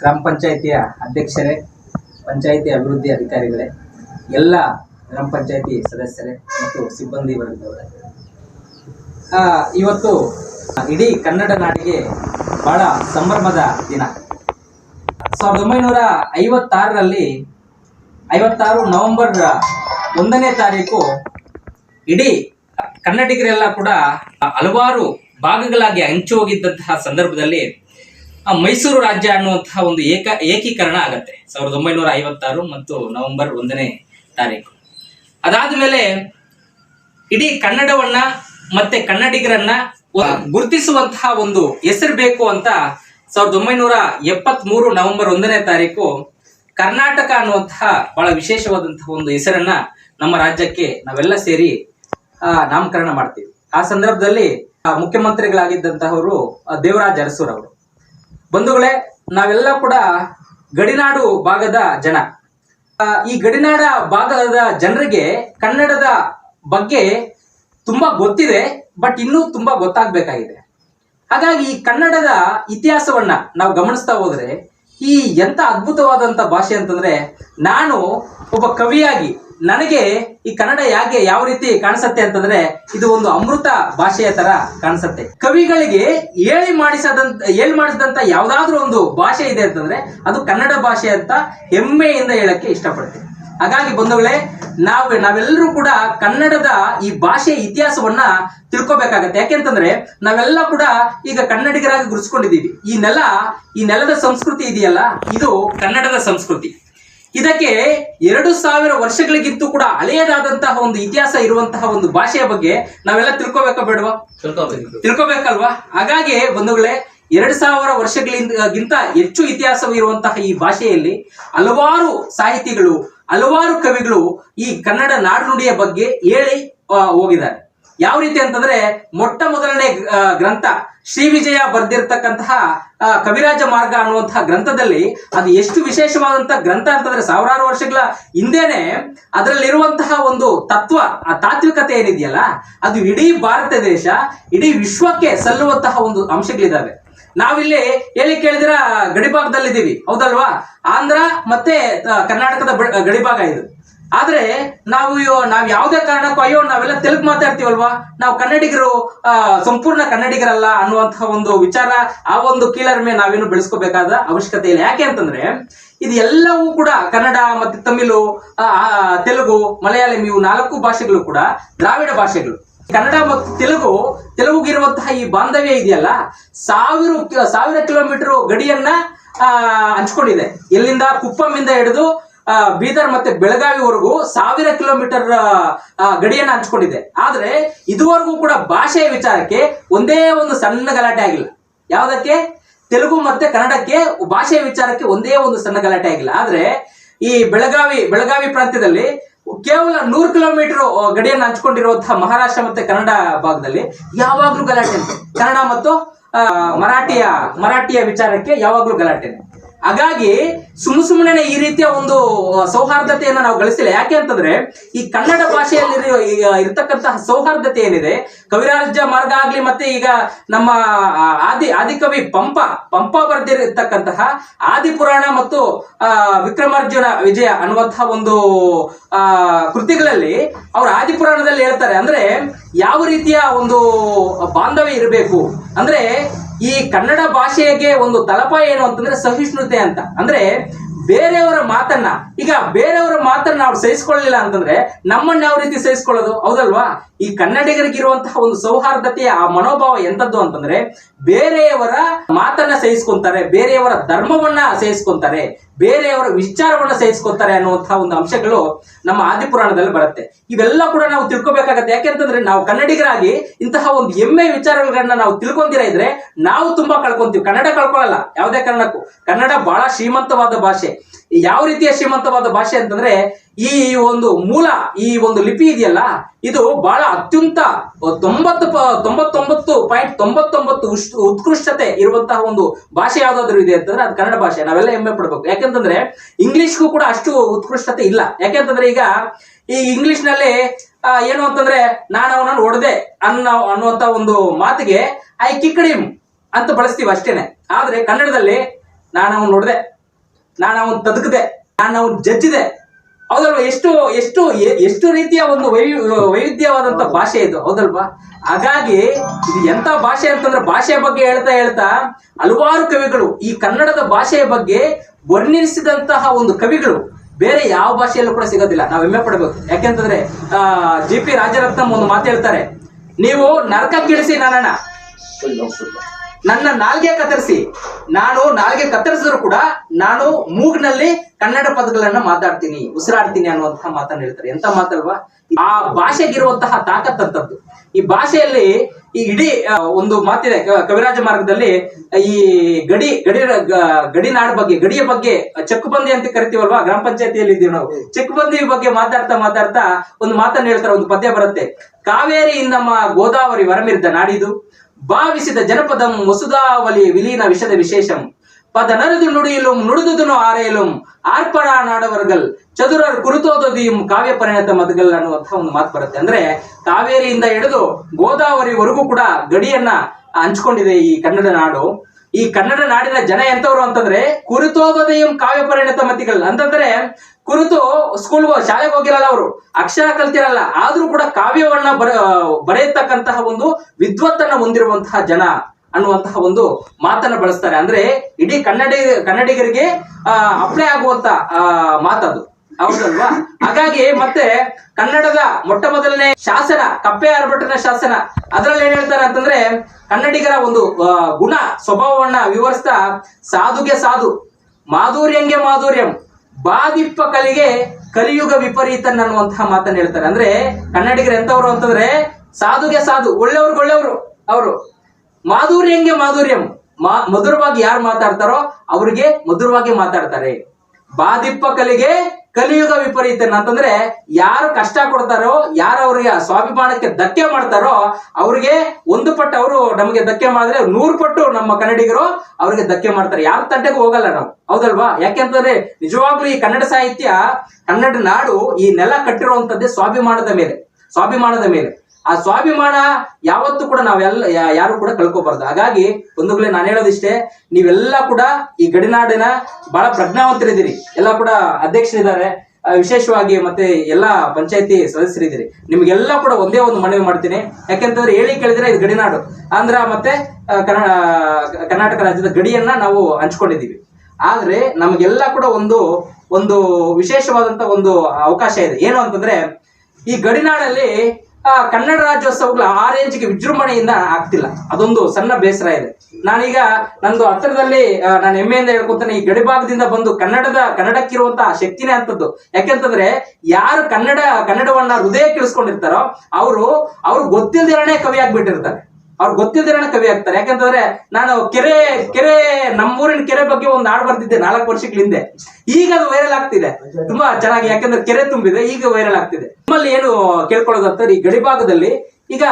ಗ್ರಾಮ ಪಂಚಾಯಿತಿಯ ಅಧ್ಯಕ್ಷರೇ, ಪಂಚಾಯಿತಿ ಅಭಿವೃದ್ಧಿ ಅಧಿಕಾರಿಗಳೇ, ಎಲ್ಲ ಗ್ರಾಮ ಪಂಚಾಯಿತಿ ಸದಸ್ಯರೇ ಮತ್ತು ಸಿಬ್ಬಂದಿ ವರ್ಗದವರೇ. ಇವತ್ತು ಇಡೀ ಕನ್ನಡ ನಾಡಿಗೆ ಬಹಳ ಸಂಭ್ರಮದ ದಿನ. ಸಾವಿರದ ಒಂಬೈನೂರ ಐವತ್ತಾರರಲ್ಲಿ, ಐವತ್ತಾರು ನವೆಂಬರ್ ಒಂದನೇ ತಾರೀಕು ಇಡೀ ಕನ್ನಡಿಗರೆಲ್ಲ ಕೂಡ ಹಲವಾರು ಭಾಗಗಳಾಗಿ ಹಂಚಿ ಹೋಗಿದ್ದಂತಹ ಸಂದರ್ಭದಲ್ಲಿ ಆ ಮೈಸೂರು ರಾಜ್ಯ ಅನ್ನುವಂತಹ ಒಂದು ಏಕ ಏಕೀಕರಣ ಆಗತ್ತೆ. ಸಾವಿರದ ಒಂಬೈನೂರ ಐವತ್ತಾರು ಮತ್ತು ನವೆಂಬರ್ ಒಂದನೇ ತಾರೀಕು. ಅದಾದ ಮೇಲೆ ಇಡೀ ಕನ್ನಡವನ್ನ ಮತ್ತೆ ಕನ್ನಡಿಗರನ್ನ ಗುರುತಿಸುವಂತಹ ಒಂದು ಹೆಸರು ಬೇಕು ಅಂತ ಸಾವಿರದ ಒಂಬೈನೂರ ಎಪ್ಪತ್ತ್ ಮೂರು ನವೆಂಬರ್ ಒಂದನೇ ತಾರೀಕು ಕರ್ನಾಟಕ ಅನ್ನುವಂತಹ ಬಹಳ ವಿಶೇಷವಾದಂತಹ ಒಂದು ಹೆಸರನ್ನ ನಮ್ಮ ರಾಜ್ಯಕ್ಕೆ ನಾವೆಲ್ಲ ಸೇರಿ ನಾಮಕರಣ ಮಾಡ್ತೀವಿ. ಆ ಸಂದರ್ಭದಲ್ಲಿ ಮುಖ್ಯಮಂತ್ರಿಗಳಾಗಿದ್ದಂತಹವರು ದೇವರಾಜ ಅರಸೂರ್ ಅವರು ಬಂಧುಗಳೇ, ನಾವೆಲ್ಲ ಕೂಡ ಗಡಿನಾಡು ಭಾಗದ ಜನ. ಈ ಗಡಿನಾಡ ಭಾಗದ ಜನರಿಗೆ ಕನ್ನಡದ ಬಗ್ಗೆ ತುಂಬಾ ಗೊತ್ತಿದೆ, ಬಟ್ ಇನ್ನೂ ತುಂಬಾ ಗೊತ್ತಾಗ್ಬೇಕಾಗಿದೆ. ಹಾಗಾಗಿ ಈ ಕನ್ನಡದ ಇತಿಹಾಸವನ್ನ ನಾವು ಗಮನಿಸ್ತಾ ಹೋದ್ರೆ, ಈ ಎಂತ ಅದ್ಭುತವಾದಂತ ಭಾಷೆ ಅಂತಂದ್ರೆ, ನಾನು ಒಬ್ಬ ಕವಿಯಾಗಿ ನನಗೆ ಈ ಕನ್ನಡ ಯಾಕೆ ಯಾವ ರೀತಿ ಕಾಣಿಸುತ್ತೆ ಅಂತಂದ್ರೆ ಇದು ಒಂದು ಅಮೃತ ಭಾಷೆಯ ತರ ಕಾಣಿಸುತ್ತೆ. ಕವಿಗಳಿಗೆ ಹೇಳಿ ಮಾಡಿಸದಂತ, ಹೇಳಿ ಮಾಡಿಸಿದಂತ ಯಾವ್ದಾದ್ರೂ ಒಂದು ಭಾಷೆ ಇದೆ ಅಂತಂದ್ರೆ ಅದು ಕನ್ನಡ ಭಾಷೆ ಅಂತ ಹೆಮ್ಮೆಯಿಂದ ಹೇಳಕ್ಕೆ ಇಷ್ಟಪಡ್ತೀನಿ. ಹಾಗಾಗಿ ಬಂಧುಗಳೇ, ನಾವು, ನಾವೆಲ್ಲರೂ ಕೂಡ ಕನ್ನಡದ ಈ ಭಾಷೆಯ ಇತಿಹಾಸವನ್ನ ತಿಳ್ಕೊಬೇಕಾಗತ್ತೆ. ಯಾಕೆಂತಂದ್ರೆ ನಾವೆಲ್ಲ ಕೂಡ ಈಗ ಕನ್ನಡಿಗರಾಗಿ ಗುರುಸ್ಕೊಂಡಿದ್ದೀವಿ ಈ ನೆಲ, ಈ ನೆಲದ ಸಂಸ್ಕೃತಿ ಇದೆಯಲ್ಲ, ಇದು ಕನ್ನಡದ ಸಂಸ್ಕೃತಿ. ಇದಕ್ಕೆ ಎರಡು ಸಾವಿರ ವರ್ಷಗಳಿಗಿಂತ ಕೂಡ ಹಳೆಯದಾದಂತಹ ಒಂದು ಇತಿಹಾಸ ಇರುವಂತಹ ಒಂದು ಭಾಷೆಯ ಬಗ್ಗೆ ನಾವೆಲ್ಲ ತಿಳ್ಕೊಬೇಕಾ ಬೇಡವಾ? ತಿಳ್ಕೊಬೇಕಲ್ವಾ? ಹಾಗಾಗಿ ಬಂಧುಗಳೇ ಎರಡ್ ಸಾವಿರ ವರ್ಷಗಳಿಗಿಂತ ಹೆಚ್ಚು ಇತಿಹಾಸವಿರುವಂತಹ ಈ ಭಾಷೆಯಲ್ಲಿ ಹಲವಾರು ಸಾಹಿತಿಗಳು ಹಲವಾರು ಕವಿಗಳು ಈ ಕನ್ನಡ ನಾಡುನುಡಿಯ ಬಗ್ಗೆ ಹೇಳಿ ಹೋಗಿದ್ದಾರೆ. ಯಾವ ರೀತಿ ಅಂತಂದ್ರೆ ಮೊಟ್ಟ ಮೊದಲನೇ ಗ್ರಂಥ ಶ್ರೀ ವಿಜಯ ಬರೆದಿರ್ತಕ್ಕಂತಹ ಕವಿರಾಜ ಮಾರ್ಗ ಅನ್ನುವಂತಹ ಗ್ರಂಥದಲ್ಲಿ ಅದು ಎಷ್ಟು ವಿಶೇಷವಾದಂತಹ ಗ್ರಂಥ ಅಂತಂದ್ರೆ ಸಾವಿರಾರು ವರ್ಷಗಳ ಹಿಂದೆನೆ ಅದರಲ್ಲಿರುವಂತಹ ಒಂದು ತತ್ವ, ಆ ತಾತ್ವಿಕತೆ ಏನಿದೆಯಲ್ಲ, ಅದು ಇಡೀ ಭಾರತ ದೇಶ, ಇಡೀ ವಿಶ್ವಕ್ಕೆ ಸಲ್ಲುವಂತಹ ಒಂದು ಅಂಶಗಳಿದಾವೆ. ನಾವಿಲ್ಲಿ ಎಲ್ಲಿ ಕೇಳಿದಿರ, ಗಡಿಭಾಗದಲ್ಲಿದ್ದೀವಿ. ಹೌದಲ್ವಾ? ಆಂಧ್ರ ಮತ್ತೆ ಕರ್ನಾಟಕದ ಗಡಿಭಾಗ ಇದು. ಆದ್ರೆ ನಾವು ನಾವು ಯಾವುದೇ ಕಾರಣಕ್ಕೂ ಅಯ್ಯೋ ನಾವೆಲ್ಲ ತೆಲುಗು ಮಾತಾಡ್ತೀವಲ್ವಾ? ನಾವು ಕನ್ನಡಿಗರು ಸಂಪೂರ್ಣ ಕನ್ನಡಿಗರಲ್ಲ ಅನ್ನುವಂತಹ ಒಂದು ವಿಚಾರ ಆ ಒಂದು ಕೀಳರಿಮೆ ನಾವೇನು ಬೆಳೆಸ್ಕೋಬೇಕಾದ ಅವಶ್ಯಕತೆ ಇಲ್ಲ. ಯಾಕೆ ಅಂತಂದ್ರೆ ಇದು ಎಲ್ಲವೂ ಕೂಡ ಕನ್ನಡ ಮತ್ತೆ ತಮಿಳು ತೆಲುಗು ಮಲಯಾಳಂ ಇವು ನಾಲ್ಕು ಭಾಷೆಗಳು ಕೂಡ ದ್ರಾವಿಡ ಭಾಷೆಗಳು. ಕನ್ನಡ ಮತ್ತು ತೆಲುಗು ತೆಲುಗುಗಿರುವಂತಹ ಈ ಬಾಂಧವ್ಯ ಇದೆಯಲ್ಲ ಸಾವಿರ ಸಾವಿರ ಕಿಲೋಮೀಟರ್ ಗಡಿಯನ್ನ ಆ, ಹಂಚ್ಕೊಂಡಿದೆ. ಎಲ್ಲಿಂದ ಕುಪ್ಪಮ್ಮಿಂದ ಹಿಡಿದು ಬೀದರ್ ಮತ್ತೆ ಬೆಳಗಾವಿವರೆಗೂ ಸಾವಿರ ಕಿಲೋಮೀಟರ್ ಗಡಿಯನ್ನು ಹಂಚ್ಕೊಂಡಿದೆ. ಆದ್ರೆ ಇದುವರೆಗೂ ಕೂಡ ಭಾಷೆಯ ವಿಚಾರಕ್ಕೆ ಒಂದೇ ಒಂದು ಸಣ್ಣ ಗಲಾಟೆ ಆಗಿಲ್ಲ. ಯಾವುದಕ್ಕೆ? ತೆಲುಗು ಮತ್ತೆ ಕನ್ನಡಕ್ಕೆ ಭಾಷೆಯ ವಿಚಾರಕ್ಕೆ ಒಂದೇ ಒಂದು ಸಣ್ಣ ಗಲಾಟೆ ಆಗಿಲ್ಲ. ಆದ್ರೆ ಈ ಬೆಳಗಾವಿ ಬೆಳಗಾವಿ ಪ್ರಾಂತ್ಯದಲ್ಲಿ ಕೇವಲ ನೂರು ಕಿಲೋಮೀಟರ್ ಗಡಿಯನ್ನು ಹಂಚ್ಕೊಂಡಿರುವಂತಹ ಮಹಾರಾಷ್ಟ್ರ ಮತ್ತೆ ಕನ್ನಡ ಭಾಗದಲ್ಲಿ ಯಾವಾಗ್ಲೂ ಗಲಾಟೆ ಕನ್ನಡ ಮತ್ತು ಮರಾಠಿಯ ಮರಾಠಿಯ ವಿಚಾರಕ್ಕೆ ಯಾವಾಗ್ಲೂ ಗಲಾಟೆನೆ ಹಾಗಾಗಿ ಸುಮ್ ಸುಮ್ಮನೆ ಈ ರೀತಿಯ ಒಂದು ಸೌಹಾರ್ದತೆಯನ್ನ ನಾವು ಗಳಿಸಿಲ್ಲ ಯಾಕೆ ಅಂತಂದ್ರೆ, ಈ ಕನ್ನಡ ಭಾಷೆಯಲ್ಲಿ ಇರತಕ್ಕಂತಹ ಸೌಹಾರ್ದತೆ ಏನಿದೆ? ಕವಿರಾಜ ಮಾರ್ಗ ಆಗ್ಲಿ ಮತ್ತೆ ಈಗ ನಮ್ಮ ಆದಿ ಆದಿಕವಿ ಪಂಪ ಪಂಪ ಬರೆದಿರತಕ್ಕಂತಹ ಆದಿಪುರಾಣ ಮತ್ತು ವಿಕ್ರಮಾರ್ಜುನ ವಿಜಯ ಅನ್ನುವಂತಹ ಒಂದು ಕೃತಿಗಳಲ್ಲಿ ಅವರು ಆದಿಪುರಾಣದಲ್ಲಿ ಹೇಳ್ತಾರೆ. ಅಂದ್ರೆ ಯಾವ ರೀತಿಯ ಒಂದು ಬಾಂಧವ್ಯ ಇರಬೇಕು? ಅಂದ್ರೆ ಈ ಕನ್ನಡ ಭಾಷೆಗೆ ಒಂದು ತಲಪ ಏನು ಅಂತಂದ್ರೆ ಸಹಿಷ್ಣುತೆ ಅಂತ. ಅಂದ್ರೆ ಬೇರೆಯವರ ಮಾತನ್ನ, ಈಗ ಬೇರೆಯವರ ಮಾತನ್ನ ನಾವು ಸಹಿಸ್ಕೊಳ್ಳಿಲ್ಲ ಅಂತಂದ್ರೆ ನಮ್ಮನ್ನ ಯಾವ ರೀತಿ ಸಹಿಸ್ಕೊಳ್ಳೋದು? ಹೌದಲ್ವಾ? ಈ ಕನ್ನಡಿಗರಿಗಿರುವಂತಹ ಒಂದು ಸೌಹಾರ್ದತೆಯ ಆ ಮನೋಭಾವ ಎಂತದ್ದು ಅಂತಂದ್ರೆ ಬೇರೆಯವರ ಮಾತನ್ನ ಸಹಿಸ್ಕೊಂತಾರೆ, ಬೇರೆಯವರ ಧರ್ಮವನ್ನ ಸಹಿಸ್ಕೊಂತಾರೆ ಬೇರೆಯವರ ವಿಚಾರವನ್ನ ಸಹಿಸ್ಕೊತಾರೆ ಅನ್ನುವಂತಹ ಒಂದು ಅಂಶಗಳು ನಮ್ಮ ಆದಿಪುರಾಣದಲ್ಲಿ ಬರುತ್ತೆ. ಇವೆಲ್ಲ ಕೂಡ ನಾವು ತಿಳ್ಕೊಬೇಕಾಗತ್ತೆ. ಯಾಕೆಂತಂದ್ರೆ ನಾವು ಕನ್ನಡಿಗರಾಗಿ ಇಂತಹ ಒಂದು ಹೆಮ್ಮೆ ವಿಚಾರಗಳನ್ನ ನಾವು ತಿಳ್ಕೊಂತೀರ ಇದ್ರೆ ನಾವು ತುಂಬಾ ಕಳ್ಕೊಂತೀವಿ. ಕನ್ನಡ ಕಳ್ಕೊಳ್ಳಲ್ಲ. ಯಾವುದೇ ಕಾರಣಕ್ಕೂ. ಕನ್ನಡ ಬಹಳ ಶ್ರೀಮಂತವಾದ ಭಾಷೆ. ಯಾವ ರೀತಿಯ ಶ್ರೀಮಂತವಾದ ಭಾಷೆ ಅಂತಂದ್ರೆ ಈ ಒಂದು ಮೂಲ, ಈ ಒಂದು ಲಿಪಿ ಇದೆಯಲ್ಲ, ಇದು ಬಹಳ ಅತ್ಯಂತ ತೊಂಬತ್ತು ತೊಂಬತ್ತೊಂಬತ್ತು ಪಾಯಿಂಟ್ ತೊಂಬತ್ತೊಂಬತ್ತು ಉತ್ಕೃಷ್ಟತೆ ಇರುವಂತಹ ಒಂದು ಭಾಷೆ ಯಾವ್ದಾದ್ರು ಇದೆ ಅಂತಂದ್ರೆ ಅದು ಕನ್ನಡ ಭಾಷೆ. ನಾವೆಲ್ಲ ಹೆಮ್ಮೆ ಪಡ್ಬೇಕು. ಯಾಕೆಂತಂದ್ರೆ ಇಂಗ್ಲಿಷ್ಗೂ ಕೂಡ ಅಷ್ಟು ಉತ್ಕೃಷ್ಟತೆ ಇಲ್ಲ. ಯಾಕೆಂತಂದ್ರೆ ಈಗ ಈ ಇಂಗ್ಲಿಷ್ನಲ್ಲಿ ಏನು ಅಂತಂದ್ರೆ ನಾನು ಅವನನ್ನು ಹೊಡೆದೆ ಅನ್ನೋ, ಅನ್ನುವಂತ ಒಂದು ಮಾತಿಗೆ, ಐ ಕಿಕ್ಕಡಿಮ್ ಅಂತ ಬಳಸ್ತೀವಿ ಅಷ್ಟೇನೆ. ಆದ್ರೆ ಕನ್ನಡದಲ್ಲಿ ನಾನು ಅವನು ನೋಡ್ದೆ ನಾನು ಅವನ್ ತದಕದೆ, ನಾನು ಅವನ್ ಜಜ್ಜಿದೆ. ಹೌದಲ್ವಾ? ಎಷ್ಟು ಎಷ್ಟು ಎಷ್ಟು ರೀತಿಯ ಒಂದು ವೈ, ವೈವಿಧ್ಯವಾದಂತ ಭಾಷೆ ಇದು, ಹೌದಲ್ವಾ? ಹಾಗಾಗಿ ಇದು ಎಂತ ಭಾಷೆ ಅಂತಂದ್ರೆ ಭಾಷೆಯ ಬಗ್ಗೆ ಹೇಳ್ತಾ ಹೇಳ್ತಾ ಹಲವಾರು ಕವಿಗಳು ಈ ಕನ್ನಡದ ಭಾಷೆಯ ಬಗ್ಗೆ ವರ್ಣಿಸಿದಂತಹ ಒಂದು ಕವಿಗಳು ಬೇರೆ ಯಾವ ಭಾಷೆಯಲ್ಲೂ ಕೂಡ ಸಿಗೋದಿಲ್ಲ. ನಾವು ಹೆಮ್ಮೆ ಪಡಬೇಕು. ಯಾಕೆಂತಂದ್ರೆ, ಆ, ಜಿ ಪಿ ರಾಜರತ್ನಂ ಒಂದು ಮಾತು ಹೇಳ್ತಾರೆ, ನೀವು ನರಕಕ್ಕಿಳಿಸಿ ನನ್ನನ್ನ ನನ್ನ ನಾಲ್ಗೆ ಕತ್ತರಿಸಿ. ನಾನು ನಾಲ್ಗೆ ಕತ್ತರಿಸಿದ್ರು ಕೂಡ ನಾನು ಮೂಗ್ನಲ್ಲಿ ಕನ್ನಡ ಪದಗಳನ್ನ ಮಾತಾಡ್ತೀನಿ, ಉಸಿರಾಡ್ತೀನಿ ಅನ್ನುವಂತಹ ಮಾತನ್ನ ಹೇಳ್ತಾರೆ. ಎಂತ ಮಾತಲ್ವಾ? ಆ ಭಾಷೆಗಿರುವಂತಹ ತಾಕತ್ತಂತದ್ದು ಈ ಭಾಷೆಯಲ್ಲಿ ಈ ಇಡೀ ಒಂದು ಮಾತಿದೆ ಕವಿರಾಜ ಮಾರ್ಗದಲ್ಲಿ ಈ ಗಡಿ ಗಡಿ ಗಡಿನಾಡ ಬಗ್ಗೆ, ಗಡಿಯ ಬಗ್ಗೆ ಚಕ್ಕುಬಂದಿ ಅಂತ ಕರಿತೀವಲ್ವಾ? ಗ್ರಾಮ ಪಂಚಾಯತಿಯಲ್ಲಿ ಇದೀವಿ ನಾವು. ಚಕ್ಕುಬಂದಿ ಬಗ್ಗೆ ಮಾತಾಡ್ತಾ ಮಾತಾಡ್ತಾ ಒಂದು ಮಾತನ್ನ ಹೇಳ್ತಾರೆ, ಒಂದು ಪದ್ಯ ಬರುತ್ತೆ. ಕಾವೇರಿಯಿಂದ ಗೋದಾವರಿ ವರಮಿರ್ದ ನಾಡಿದು. ಭಾವಿಸಿದ ಜನಪದಂ ವಸುಧಾವಲಿ ವಿಲೀನ ವಿಷದ ವಿಶೇಷಂ. ಪದ ನರದು ನುಡಿಯಲುಂ, ನುಡಿದುದನು ಆರೆಯಲುಂ ಆರ್ಪಣ ನಾಡವರ್ಗಲ್, ಚದುರರ್ ಕುರುತೋದದಿಂ ಕಾವ್ಯ ಪರಿಣತ ಮದಗಲ್ ಅನ್ನುವಂತಹ ಒಂದು ಮಾತು ಬರುತ್ತೆ. ಅಂದ್ರೆ ಕಾವೇರಿಯಿಂದ ಹಿಡಿದು ಗೋದಾವರಿವರೆಗೂ ಕೂಡ ಗಡಿಯನ್ನ ಹಂಚ್ಕೊಂಡಿದೆ ಈ ಕನ್ನಡ ನಾಡು. ಈ ಕನ್ನಡ ನಾಡಿನ ಜನ ಎಂತವ್ರು ಅಂತಂದ್ರೆ ಕುರಿತೋದದೆಯಂ ಕಾವ್ಯ ಪರಿಣತ ಮತಿಗಳು ಅಂತಂದ್ರೆ ಕುರಿತು ಸ್ಕೂಲ್ ಶಾಲೆಗೆ ಹೋಗಿರಲ್ಲ ಅವರು. ಅಕ್ಷರ ಕಲ್ತಿರಲ್ಲ. ಆದ್ರೂ ಕೂಡ ಕಾವ್ಯವನ್ನ ಬರ ಒಂದು ವಿದ್ವತ್ತನ್ನ ಹೊಂದಿರುವಂತಹ ಜನ ಅನ್ನುವಂತಹ ಒಂದು ಮಾತನ್ನ ಬಳಸ್ತಾರೆ. ಅಂದ್ರೆ ಇಡೀ ಕನ್ನಡಿ, ಕನ್ನಡಿಗರಿಗೆ ಅಪ್ಲೈ ಆಗುವಂತ ಮಾತದು. ಹೌದಲ್ವಾ? ಹಾಗಾಗಿ ಮತ್ತೆ ಕನ್ನಡದ ಮೊಟ್ಟ ಮೊದಲನೇ ಶಾಸನ, ಕಪ್ಪೆ ಆರ್ಭಟನ ಶಾಸನ, ಅದರಲ್ಲಿ ಏನ್ ಹೇಳ್ತಾರೆ ಅಂತಂದ್ರೆ ಕನ್ನಡಿಗರ ಒಂದು ಗುಣ, ಸ್ವಭಾವವನ್ನ ವಿವರಿಸ್ತಾ, ಸಾಧುಗೆ ಸಾಧು, ಮಾಧುರ್ಯಂಗೆ ಮಾಧುರ್ಯಂ ಬಾದಿಪ್ಪ ಕಲಿಗೆ ಕಲಿಯುಗ ವಿಪರೀತ ಅನ್ನುವಂತಹ ಮಾತನ್ನ ಹೇಳ್ತಾರೆ. ಅಂದ್ರೆ ಕನ್ನಡಿಗರು ಎಂತವ್ರು ಅಂತಂದ್ರೆ ಸಾಧುಗೆ ಸಾಧು, ಒಳ್ಳೆಯವ್ರಿಗೆ ಒಳ್ಳೆಯವರು ಅವರು. ಮಾಧುರ್ಯಂಗೆ ಮಾಧುರ್ಯಂ. ಮಾ, ಮಧುರವಾಗಿ ಯಾರು ಮಾತಾಡ್ತಾರೋ ಅವ್ರಿಗೆ ಮಧುರವಾಗಿ ಮಾತಾಡ್ತಾರೆ. ಬಾದಿಪ್ಪ ಕಲಿಗೆ ಕಲಿಯುಗ ವಿಪರೀತ ಅಂತಂದ್ರೆ ಯಾರು ಕಷ್ಟ ಕೊಡ್ತಾರೋ, ಯಾರು ಅವ್ರಿಗೆ ಸ್ವಾಭಿಮಾನಕ್ಕೆ ಧಕ್ಕೆ ಮಾಡ್ತಾರೋ, ಅವ್ರಿಗೆ ಒಂದು ಪಟ್ಟು ಅವರು ನಮಗೆ ಧಕ್ಕೆ ಮಾಡಿದ್ರೆ ನೂರು ಪಟ್ಟು ನಮ್ಮ ಕನ್ನಡಿಗರು ಅವ್ರಿಗೆ ಧಕ್ಕೆ ಮಾಡ್ತಾರೆ. ಯಾರ ತಂಟೆಗೂ ಹೋಗಲ್ಲ ನಾವು. ಹೌದಲ್ವಾ? ಯಾಕೆಂತಂದ್ರೆ ನಿಜವಾಗ್ಲೂ ಈ ಕನ್ನಡ ಸಾಹಿತ್ಯ ಕನ್ನಡ ನಾಡು ಈ ನೆಲ ಕಟ್ಟಿರುವಂತದ್ದೇ ಸ್ವಾಭಿಮಾನದ ಮೇಲೆ. ಸ್ವಾಭಿಮಾನದ ಮೇಲೆ. ಆ ಸ್ವಾಭಿಮಾನ ಯಾವತ್ತೂ ಕೂಡ ನಾವೆಲ್ಲ ಯಾರು ಕೂಡ ಕಳ್ಕೊಬಾರ್ದು. ಹಾಗಾಗಿ ಒಂದುಗಳೇ ನಾನು ಹೇಳೋದಿಷ್ಟೇ, ನೀವೆಲ್ಲ ಕೂಡ ಈ ಗಡಿನಾಡಿನ ಬಹಳ ಪ್ರಜ್ಞಾವಂತರಿದ್ದೀರಿ. ಎಲ್ಲ ಕೂಡ ಅಧ್ಯಕ್ಷರಿದ್ದಾರೆ. ವಿಶೇಷವಾಗಿ ಮತ್ತೆ ಎಲ್ಲಾ ಪಂಚಾಯತಿ ಸದಸ್ಯರಿದ್ದೀರಿ. ನಿಮ್ಗೆಲ್ಲ ಕೂಡ ಒಂದೇ ಒಂದು ಮನವಿ ಮಾಡ್ತೀನಿ. ಯಾಕೆಂತಂದ್ರೆ ಹೇಳಿ ಕೇಳಿದ್ರೆ ಇದು ಗಡಿನಾಡು. ಆಂಧ್ರ ಮತ್ತೆ ಕರ್ನಾಟಕ ರಾಜ್ಯದ ಗಡಿಯನ್ನ ನಾವು ಹಂಚ್ಕೊಂಡಿದ್ದೀವಿ. ಆದ್ರೆ ನಮಗೆಲ್ಲ ಕೂಡ ಒಂದು ಒಂದು ವಿಶೇಷವಾದಂತ ಒಂದು ಅವಕಾಶ ಇದೆ. ಏನು ಅಂತಂದ್ರೆ, ಈ ಗಡಿನಾಡಲ್ಲಿ ಕನ್ನಡ ರಾಜ್ಯೋತ್ಸವಗಳು ಆ ರೇಂಜ್ಗೆ ವಿಜೃಂಭಣೆಯಿಂದ ಆಗ್ತಿಲ್ಲ. ಅದೊಂದು ಸಣ್ಣ ಬೇಸರ ಇದೆ. ನಾನೀಗ ನಂದು ಹತ್ತಿರದಲ್ಲಿ ಆ, ನಾನು ಹೆಮ್ಮೆಯಿಂದ ಹೇಳ್ಕೊತಾನೆ ಈ ಗಡಿಭಾಗದಿಂದ ಬಂದು ಕನ್ನಡದ ಕನ್ನಡಕ್ಕಿರುವಂತಹ ಶಕ್ತಿನೇ ಅಂತದ್ದು ಯಾಕೆಂತಂದ್ರೆ ಯಾರು ಕನ್ನಡ ಕನ್ನಡವನ್ನ ಹೃದಯ ಇಳಿಸ್ಕೊಂಡಿರ್ತಾರೋ ಅವರು ಅವ್ರು ಗೊತ್ತಿಲ್ದಿರನೇ ಕವಿ ಆಗ್ಬಿಟ್ಟಿರ್ತಾರೆ. ಅವ್ರು ಗೊತ್ತಿಲ್ದಿರನೇ ಕವಿ ಆಗ್ತಾರೆ. ಯಾಕಂತಂದ್ರೆ ನಾನು ಕೆರೆ ಕೆರೆ ನಮ್ಮೂರಿನ ಕೆರೆ ಬಗ್ಗೆ ಒಂದು ಹಾಡು ಬರ್ತಿದ್ದೆ ನಾಲ್ಕು ವರ್ಷಗಳ ಹಿಂದೆ. ಈಗ ಅದು ವೈರಲ್ ಆಗ್ತಿದೆ. ತುಂಬಾ ಚೆನ್ನಾಗಿ ಯಾಕಂದ್ರೆ ಕೆರೆ ತುಂಬಿದೆ ಈಗ ವೈರಲ್ ಆಗ್ತಿದೆ. ನಮ್ಮಲ್ಲಿ ಏನು ಕೇಳ್ಕೊಳ್ಳೋದಂತ ಈ ಗಡಿಭಾಗದಲ್ಲಿ ಈಗ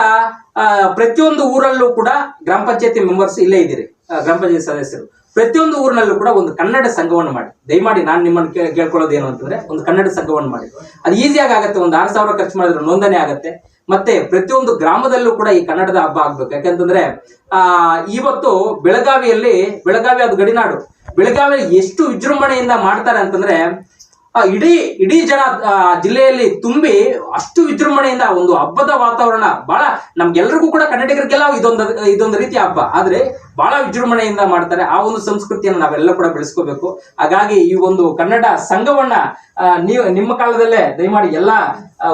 ಆ, ಪ್ರತಿಯೊಂದು ಊರಲ್ಲೂ ಕೂಡ ಗ್ರಾಮ ಪಂಚಾಯತಿ ಮೆಂಬರ್ಸ್ ಇಲ್ಲೇ ಇದ್ದೀರಿ. ಗ್ರಾಮ ಪಂಚಾಯತಿ ಸದಸ್ಯರು. ಪ್ರತಿಯೊಂದು ಊರಿನಲ್ಲೂ ಕೂಡ ಒಂದು ಕನ್ನಡ ಸಂಘವನ್ನು ಮಾಡಿ. ದಯಮಾಡಿ ನಾನು ನಿಮ್ಮನ್ನು ಕೇಳ್ಕೊಳ್ಳೋದು ಏನು ಅಂತಂದ್ರೆ ಒಂದು ಕನ್ನಡ ಸಂಘವನ್ನು ಮಾಡಿ. ಅದು ಈಸಿಯಾಗಿ ಆಗುತ್ತೆ. ಒಂದು ಆರು ಸಾವಿರ ಖರ್ಚು ಮಾಡಿದ್ರೆ ನೋಂದಣಿ ಆಗುತ್ತೆ. ಮತ್ತೆ ಪ್ರತಿಯೊಂದು ಗ್ರಾಮದಲ್ಲೂ ಕೂಡ ಈ ಕನ್ನಡದ ಹಬ್ಬ ಆಗ್ಬೇಕು. ಯಾಕಂತಂದ್ರೆ, ಆ, ಇವತ್ತು ಬೆಳಗಾವಿಯಲ್ಲಿ, ಬೆಳಗಾವಿ ಅದು ಗಡಿನಾಡು. ಬೆಳಗಾವಿಯಲ್ಲಿ ಎಷ್ಟು ವಿಜೃಂಭಣೆಯಿಂದ ಮಾಡ್ತಾರೆ ಅಂತಂದ್ರೆ, ಆ, ಇಡೀ ಇಡೀ ಜನ ಜಿಲ್ಲೆಯಲ್ಲಿ ತುಂಬಿ ಅಷ್ಟು ವಿಜೃಂಭಣೆಯಿಂದ ಒಂದು ಹಬ್ಬದ ವಾತಾವರಣ. ಬಹಳ ನಮ್ಗೆಲ್ರಿಗೂ ಕೂಡ ಕನ್ನಡಿಗರಿಗೆಲ್ಲ ಇದೊಂದು ಇದೊಂದು ರೀತಿಯ ಹಬ್ಬ. ಆದ್ರೆ ಬಹಳ ವಿಜೃಂಭಣೆಯಿಂದ ಮಾಡ್ತಾರೆ. ಆ ಒಂದು ಸಂಸ್ಕೃತಿಯನ್ನು ನಾವೆಲ್ಲ ಕೂಡ ಬೆಳೆಸ್ಕೋಬೇಕು. ಹಾಗಾಗಿ ಈ ಒಂದು ಕನ್ನಡ ಸಂಘವನ್ನ ನೀವು ನಿಮ್ಮ ಕಾಲದಲ್ಲೇ ದಯಮಾಡಿ ಎಲ್ಲಾ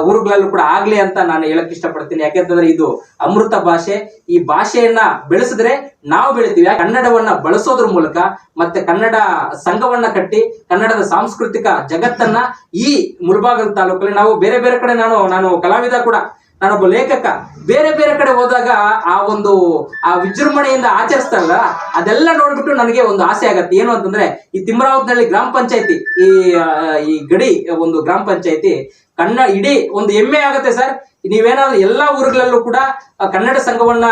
ಊರುಗಳಲ್ಲೂ ಕೂಡ ಆಗ್ಲಿ ಅಂತ ನಾನು ಹೇಳಕ್ ಇಷ್ಟಪಡ್ತೀನಿ. ಯಾಕೆಂತಂದ್ರೆ ಇದು ಅಮೃತ ಭಾಷೆ. ಈ ಭಾಷೆಯನ್ನ ಬೆಳೆಸಿದ್ರೆ ನಾವು ಬೆಳಿತೀವಿ. ಕನ್ನಡವನ್ನ ಬಳಸೋದ್ರ ಮೂಲಕ ಮತ್ತೆ ಕನ್ನಡ ಸಂಘವನ್ನ ಕಟ್ಟಿ, ಕನ್ನಡದ ಸಾಂಸ್ಕೃತಿಕ ಜಗತ್ತನ್ನ ಈ ಮುಳಬಾಗಲ್ ತಾಲೂಕಲ್ಲಿ ನಾವು ಬೇರೆ ಬೇರೆ ಕಡೆ ನಾನು ನಾನು ಕಲಾವಿದ ಕೂಡ ನಾನೊಬ್ಬ ಲೇಖಕ ಬೇರೆ ಬೇರೆ ಕಡೆ ಹೋದಾಗ ಆ ಒಂದು, ಆ ವಿಜೃಂಭಣೆಯಿಂದ ಆಚರಿಸ್ತಾರಲ್ಲ, ಅದೆಲ್ಲ ನೋಡ್ಬಿಟ್ಟು ನನಗೆ ಒಂದು ಆಸೆ ಆಗತ್ತೆ. ಏನು ಅಂತಂದ್ರೆ, ಈ ತಿಮ್ರಾವತ್ನಹಳ್ಳಿ ಗ್ರಾಮ ಪಂಚಾಯತಿ, ಈ ಈ ಗಡಿ, ಒಂದು ಗ್ರಾಮ ಪಂಚಾಯತಿ ಕನ್ನ ಇಡೀ ಒಂದು ಹೆಮ್ಮೆ ಆಗುತ್ತೆ ಸರ್. ನೀವೇನಾದ್ರೂ ಎಲ್ಲಾ ಊರುಗಳಲ್ಲೂ ಕೂಡ ಕನ್ನಡ ಸಂಘವನ್ನ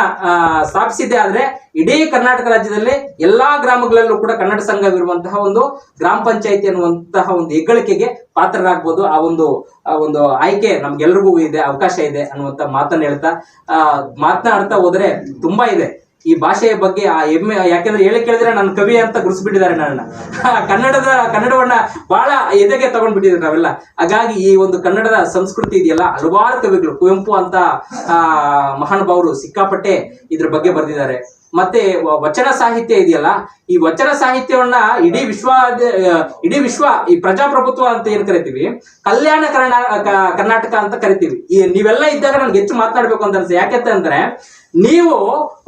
ಸ್ಥಾಪಿಸಿದ್ದೆ ಆದ್ರೆ ಇಡೀ ಕರ್ನಾಟಕ ರಾಜ್ಯದಲ್ಲಿ ಎಲ್ಲಾ ಗ್ರಾಮಗಳಲ್ಲೂ ಕೂಡ ಕನ್ನಡ ಸಂಘವಿರುವಂತಹ ಒಂದು ಗ್ರಾಮ ಪಂಚಾಯತಿ ಅನ್ನುವಂತಹ ಒಂದು ಹೆಗ್ಗಳಿಕೆಗೆ ಪಾತ್ರರಾಗ್ಬೋದು. ಆ ಒಂದು ಒಂದು ಆಯ್ಕೆ ನಮ್ಗೆಲ್ರಿಗೂ ಇದೆ, ಅವಕಾಶ ಇದೆ ಅನ್ನುವಂತ ಮಾತನ್ನ ಹೇಳ್ತಾ, ಆ, ಮಾತನಾಡ್ತಾ ಹೋದ್ರೆ ತುಂಬಾ ಇದೆ. ಈ ಭಾಷೆಯ ಬಗ್ಗೆ ಆ ಹೆಮ್ಮೆ, ಯಾಕೆಂದ್ರೆ ಹೇಳಿ ಕೇಳಿದ್ರೆ ನನ್ನ ಕವಿ ಅಂತ ಗುರುಸ್ಬಿಟ್ಟಿದ್ದಾರೆ ನನ್ನ ಕನ್ನಡದ, ಕನ್ನಡವನ್ನ ಬಹಳ ಎದೆಗೆ ತಗೊಂಡ್ಬಿಟ್ಟಿದ್ರೆ ನಾವೆಲ್ಲ. ಹಾಗಾಗಿ ಈ ಒಂದು ಕನ್ನಡದ ಸಂಸ್ಕೃತಿ ಇದೆಯಲ್ಲ, ಹಲವಾರು ಕವಿಗಳು ಕುವೆಂಪು ಅಂತ, ಆ ಮಹಾನುಭಾವರು ಸಿಕ್ಕಾಪಟ್ಟೆ ಇದ್ರ ಬಗ್ಗೆ ಬರೆದಿದ್ದಾರೆ. ಮತ್ತೆ ವಚನ ಸಾಹಿತ್ಯ ಇದೆಯಲ್ಲ, ಈ ವಚನ ಸಾಹಿತ್ಯವನ್ನ ಇಡೀ ವಿಶ್ವ ಇಡೀ ವಿಶ್ವ ಈ ಪ್ರಜಾಪ್ರಭುತ್ವ ಅಂತ ಏನ್ ಕರಿತೀವಿ? ಕಲ್ಯಾಣ ಕರ್ನಾ ಕರ್ನಾಟಕ ಅಂತ ಕರಿತೀವಿ. ಈ ನೀವೆಲ್ಲ ಇದ್ದಾಗ ನನ್ಗೆ ಹೆಚ್ಚು ಮಾತನಾಡ್ಬೇಕು ಅಂತ ಅನ್ಸ ಯಾಕೆಂತ ಅಂದ್ರೆ, ನೀವು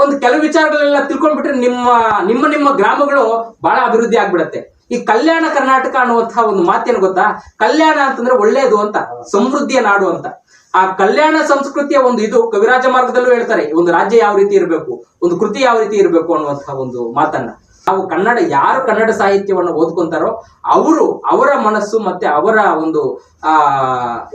ಒಂದು ಕೆಲವು ವಿಚಾರಗಳೆಲ್ಲ ತಿಳ್ಕೊಂಡ್ಬಿಟ್ರೆ ನಿಮ್ಮ ನಿಮ್ಮ ನಿಮ್ಮ ಗ್ರಾಮಗಳು ಬಹಳ ಅಭಿವೃದ್ಧಿ ಆಗ್ಬಿಡತ್ತೆ. ಈ ಕಲ್ಯಾಣ ಕರ್ನಾಟಕ ಅನ್ನುವಂತಹ ಒಂದು ಮಾತೇನು ಗೊತ್ತಾ? ಕಲ್ಯಾಣ ಅಂತಂದ್ರೆ ಒಳ್ಳೇದು ಅಂತ, ಸಮೃದ್ಧಿಯ ನಾಡು ಅಂತ. ಆ ಕಲ್ಯಾಣ ಸಂಸ್ಕೃತಿಯ ಒಂದು ಇದು ಕವಿರಾಜ ಮಾರ್ಗದಲ್ಲೂ ಹೇಳ್ತಾರೆ ಒಂದು ರಾಜ್ಯ ಯಾವ ರೀತಿ ಇರಬೇಕು, ಒಂದು ಕೃತಿ ಯಾವ ರೀತಿ ಇರಬೇಕು ಅನ್ನುವಂತಹ ಒಂದು ಮಾತನ್ನ. ನಾವು ಕನ್ನಡ, ಯಾರು ಕನ್ನಡ ಸಾಹಿತ್ಯವನ್ನು ಓದ್ಕೊಂತಾರೋ ಅವರು ಅವರ ಮನಸ್ಸು ಮತ್ತೆ ಅವರ ಒಂದು, ಆ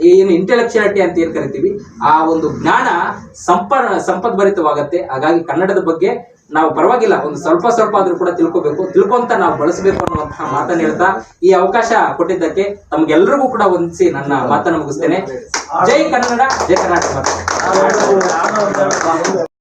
ಏನು ಇಂಟೆಲೆಕ್ಚುಯಾಲಿಟಿ ಅಂತ ಏನ್ ಕರಿತೀವಿ, ಆ ಒಂದು ಜ್ಞಾನ ಸಂಪ, ಸಂಪದ್ಭರಿತವಾಗತ್ತೆ. ಹಾಗಾಗಿ ಕನ್ನಡದ ಬಗ್ಗೆ ನಾವು ಪರವಾಗಿಲ್ಲ, ಒಂದು ಸ್ವಲ್ಪ ಸ್ವಲ್ಪ ಆದ್ರೂ ಕೂಡ ತಿಳ್ಕೊಬೇಕು. ತಿಳ್ಕೊಂತ ನಾವು ಬಳಸಬೇಕು ಅನ್ನುವಂತಹ ಮಾತನ್ನ ಹೇಳ್ತಾ ಈ ಅವಕಾಶ ಕೊಟ್ಟಿದ್ದಕ್ಕೆ ತಮ್ಗೆಲ್ರಿಗೂ ಕೂಡ ಹೊಂದಿಸಿ ನನ್ನ ಮಾತನ್ನ ಮುಗಿಸ್ತೇನೆ. ಜೈ ಕನ್ನಡ, ಜೈ ಕರ್ನಾಟಕ.